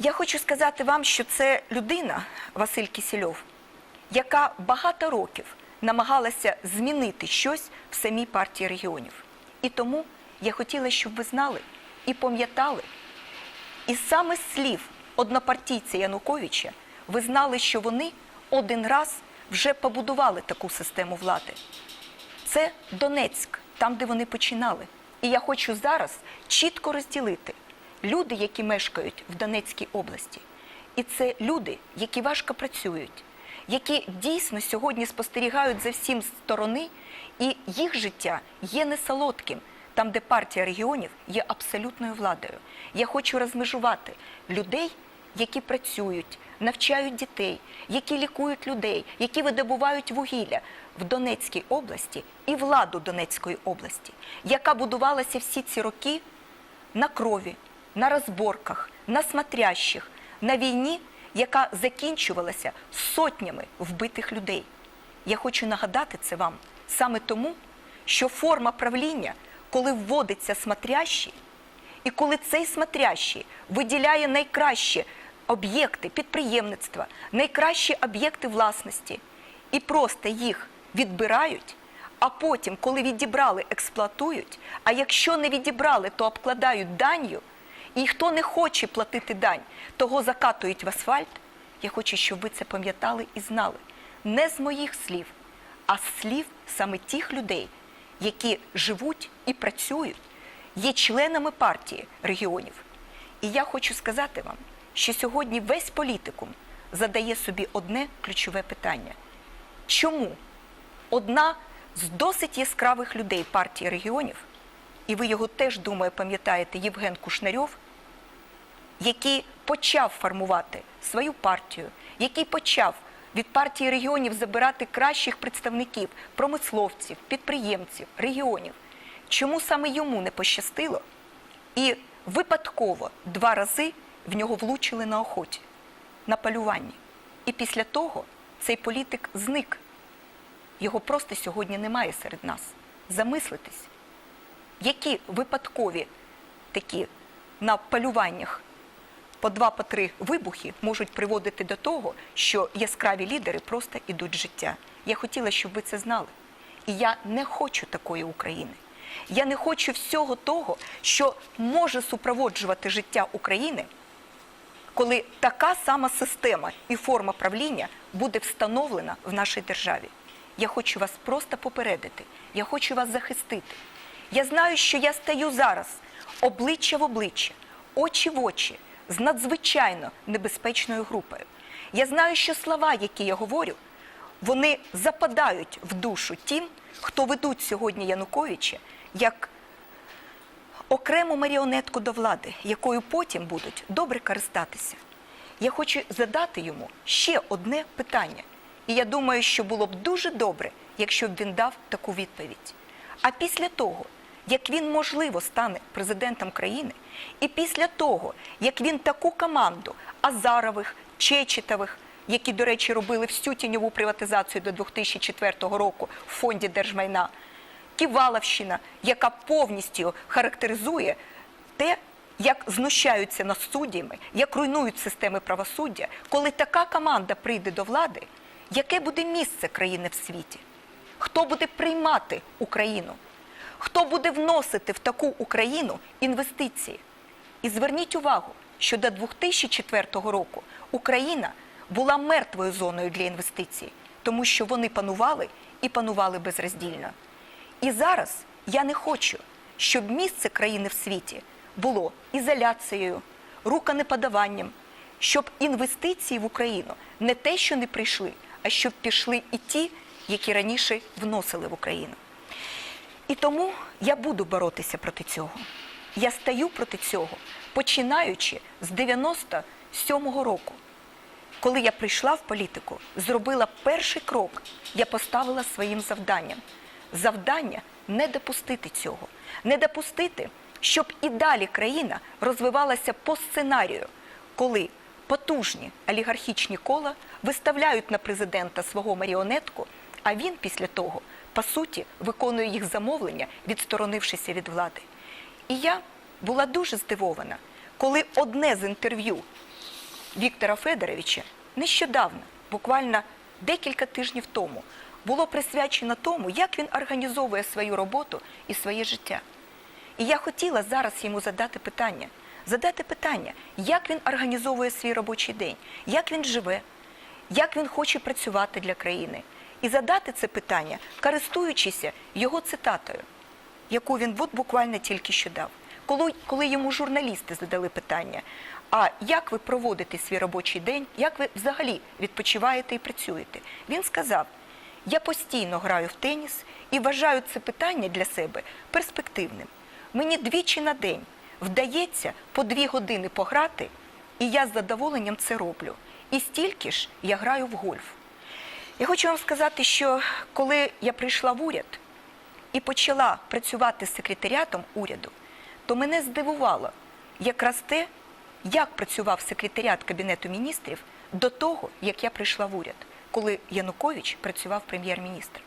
Я хочу сказати вам, що це людина, Василь Кісільов, яка багато років намагалася змінити щось в самій партії регіонів. І тому я хотіла, щоб ви знали і пам'ятали, і саме слів однопартійця Януковича ви знали, що вони один раз вже побудували таку систему влади. Це Донецьк, там, де вони починали. І я хочу зараз чітко розділити люди, які мешкають в Донецькій області, і це люди, які важко працюють, які дійсно сьогодні спостерігають за всім сторони, і їх життя є не солодким, там, де партія регіонів є абсолютною владою. Я хочу розмежувати людей, які працюють, навчають дітей, які лікують людей, які видобувають вугілля в Донецькій області і владу Донецької області, яка будувалася всі ці роки на крові, на розборках, на смотрящих, на війні, яка закінчувалася сотнями вбитих людей. Я хочу нагадати це вам саме тому, що форма правління, коли вводиться смотрящий, і коли цей смотрящий виділяє найкращі об'єкти підприємництва, найкращі об'єкти власності, і просто їх відбирають, а потім, коли відібрали, експлуатують, а якщо не відібрали, то обкладають данью, і хто не хоче платити дань, того закатують в асфальт. Я хочу, щоб ви це пам'ятали і знали. Не з моїх слів, а з слів саме тих людей, які живуть і працюють, є членами партії регіонів. І я хочу сказати вам, що сьогодні весь політикум задає собі одне ключове питання: чому одна з досить яскравих людей партії регіонів, і ви його теж думаю, пам'ятаєте, Євген Кушнарьов, який почав формувати свою партію, який почав від партії регіонів забирати кращих представників, промисловців, підприємців, регіонів. Чому саме йому не пощастило? І випадково два рази в нього влучили на охоті, на полюванні. І після того цей політик зник. Його просто сьогодні немає серед нас. Замислитись, які випадкові такі на полюваннях по два, по три вибухи можуть приводити до того, що яскраві лідери просто ідуть з життя. Я хотіла, щоб ви це знали. І я не хочу такої України. Я не хочу всього того, що може супроводжувати життя України, коли така сама система і форма правління буде встановлена в нашій державі. Я хочу вас просто попередити, я хочу вас захистити. Я знаю, що я стаю зараз обличчя в обличчя, очі в очі з надзвичайно небезпечною групою. Я знаю, що слова, які я говорю, вони западають в душу тим, хто ведуть сьогодні Януковича як окрему маріонетку до влади, якою потім будуть добре користатися. Я хочу задати йому ще одне питання. І я думаю, що було б дуже добре, якщо б він дав таку відповідь. А після того, як він можливо стане президентом країни, і після того, як він таку команду Азарових, Чечетових, які, до речі, робили всю тіньову приватизацію до 2004 року в фонді держмайна, Ківаловщина, яка повністю характеризує те, як знущаються над суддями, як руйнують системи правосуддя, коли така команда прийде до влади, яке буде місце країни в світі? Хто буде приймати Україну? Хто буде вносити в таку Україну інвестиції? І зверніть увагу, що до 2004 року Україна була мертвою зоною для інвестицій, тому що вони панували і панували безроздільно. І зараз я не хочу, щоб місце країни в світі було ізоляцією, руконеподаванням, щоб інвестиції в Україну не те, що не прийшли, а щоб пішли і ті, які раніше вносили в Україну. І тому я буду боротися проти цього. Я стаю проти цього, починаючи з 97-го року. Коли я прийшла в політику, зробила перший крок, я поставила своїм завданням. Завдання не допустити цього, не допустити, щоб і далі країна розвивалася по сценарію, коли потужні олігархічні кола виставляють на президента свого маріонетку, а він після того, по суті, виконує їх замовлення, відсторонившися від влади. І я була дуже здивована, коли одне з інтерв'ю Віктора Федоровича нещодавно, буквально декілька тижнів тому, було присвячено тому, як він організовує свою роботу і своє життя. І я хотіла зараз йому задати питання, задати питання, як він організовує свій робочий день, як він живе, як він хоче працювати для країни. І задати це питання, користуючися його цитатою, яку він от буквально тільки що дав. Коли, коли йому журналісти задали питання, а як ви проводите свій робочий день, як ви взагалі відпочиваєте і працюєте, він сказав: я постійно граю в теніс і вважаю це питання для себе перспективним. Мені двічі на день вдається по дві години пограти, і я з задоволенням це роблю. І стільки ж я граю в гольф. Я хочу вам сказати, що коли я прийшла в уряд і почала працювати з секретаріатом уряду, то мене здивувало якраз те, як працював секретаріат Кабінету міністрів до того, як я прийшла в уряд, коли Янукович працював прем'єр-міністром.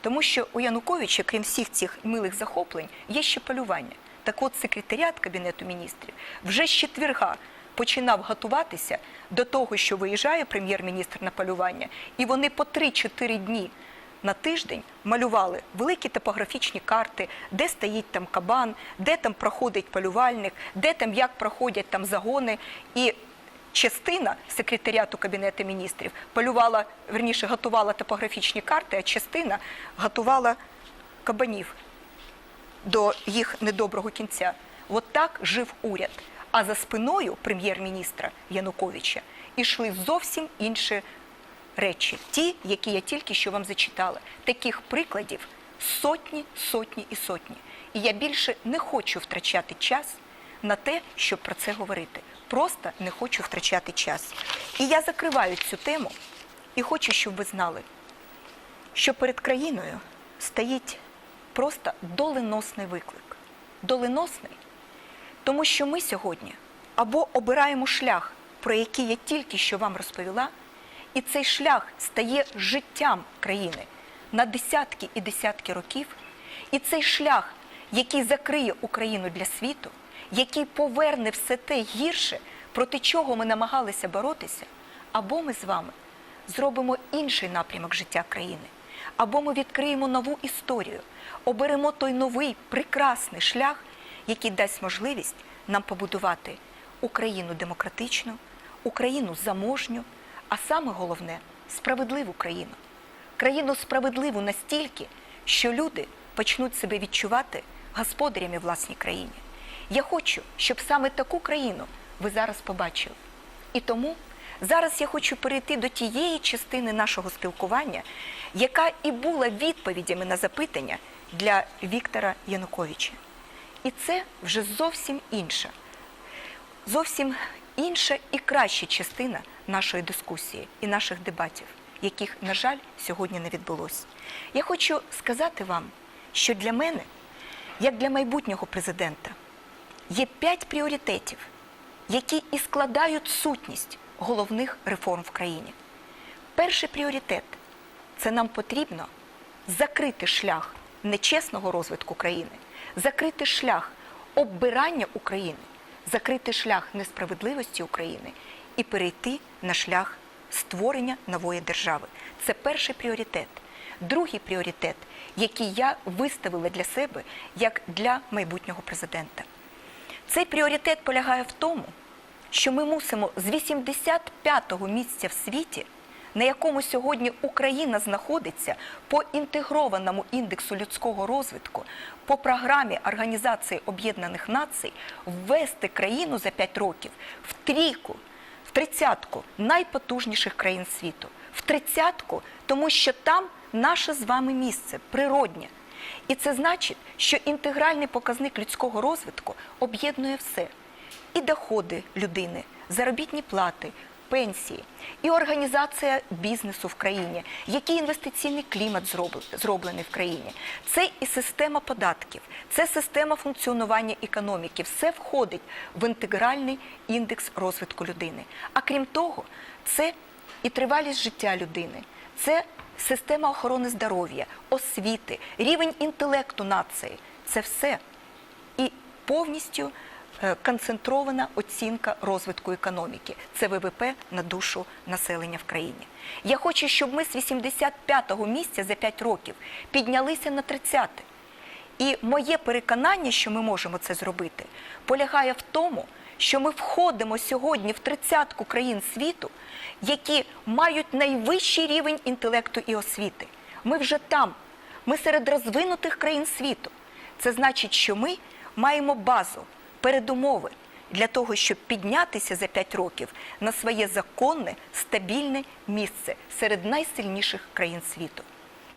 Тому що у Януковича, крім всіх цих милих захоплень, є ще полювання. Так от секретаріат Кабінету міністрів вже з четверга починав готуватися до того, що виїжджає прем'єр-міністр на полювання, і вони по 3-4 дні на тиждень малювали великі топографічні карти, де стоїть там кабан, де там проходить полювальник, де там як проходять там загони. І частина секретаріату Кабінету міністрів полювала, верніше, готувала топографічні карти, а частина готувала кабанів до їх недоброго кінця. От так жив уряд. А за спиною прем'єр-міністра Януковича ішли зовсім інші речі, ті, які я тільки що вам зачитала. Таких прикладів сотні, сотні і сотні. І я більше не хочу втрачати час на те, щоб про це говорити. Просто не хочу втрачати час. І я закриваю цю тему і хочу, щоб ви знали, що перед країною стоїть просто доленосний виклик. Доленосний, тому що ми сьогодні або обираємо шлях, про який я тільки що вам розповіла, і цей шлях стає життям країни на десятки і десятки років, і цей шлях, який закриє Україну для світу, який поверне все те гірше, проти чого ми намагалися боротися, або ми з вами зробимо інший напрямок життя країни, або ми відкриємо нову історію, оберемо той новий прекрасний шлях, який дасть можливість нам побудувати Україну демократичну, Україну заможню, а саме головне справедливу країну. Країну справедливу настільки, що люди почнуть себе відчувати господарями власній країні. Я хочу, щоб саме таку країну ви зараз побачили. І тому зараз я хочу перейти до тієї частини нашого спілкування, яка і була відповідями на запитання для Віктора Януковича. І це вже зовсім інша, зовсім інша і краща частина нашої дискусії і наших дебатів, яких, на жаль, сьогодні не відбулося. Я хочу сказати вам, що для мене, як для майбутнього президента, є п'ять пріоритетів, які і складають сутність головних реформ в країні. Перший пріоритет це нам потрібно закрити шлях нечесного розвитку країни, закрити шлях оббирання України, закрити шлях несправедливості України і перейти на шлях створення нової держави. Це перший пріоритет. Другий пріоритет, який я виставила для себе як для майбутнього президента. Цей пріоритет полягає в тому, що ми мусимо з 85-го місця в світі, на якому сьогодні Україна знаходиться по інтегрованому індексу людського розвитку, по програмі Організації Об'єднаних Націй, ввести країну за 5 років в трійку, в тридцятку найпотужніших країн світу. В тридцятку, тому що там наше з вами місце природнє. І це значить, що інтегральний показник людського розвитку об'єднує все: і доходи людини, заробітні плати, пенсії, і організація бізнесу в країні, який інвестиційний клімат зроблений в країні. Це і система податків, це система функціонування економіки. Все входить в інтегральний індекс розвитку людини. А крім того, це і тривалість життя людини. Це система охорони здоров'я, освіти, рівень інтелекту нації це все і повністю концентрована оцінка розвитку економіки. Це ВВП на душу населення в країні. Я хочу, щоб ми з 85-го місця за 5 років піднялися на 30-те. І моє переконання, що ми можемо це зробити, полягає в тому, що ми входимо сьогодні в тридцятку країн світу, які мають найвищий рівень інтелекту і освіти. Ми вже там, ми серед розвинутих країн світу. Це значить, що ми маємо базу, передумови для того, щоб піднятися за 5 років на своє законне, стабільне місце серед найсильніших країн світу.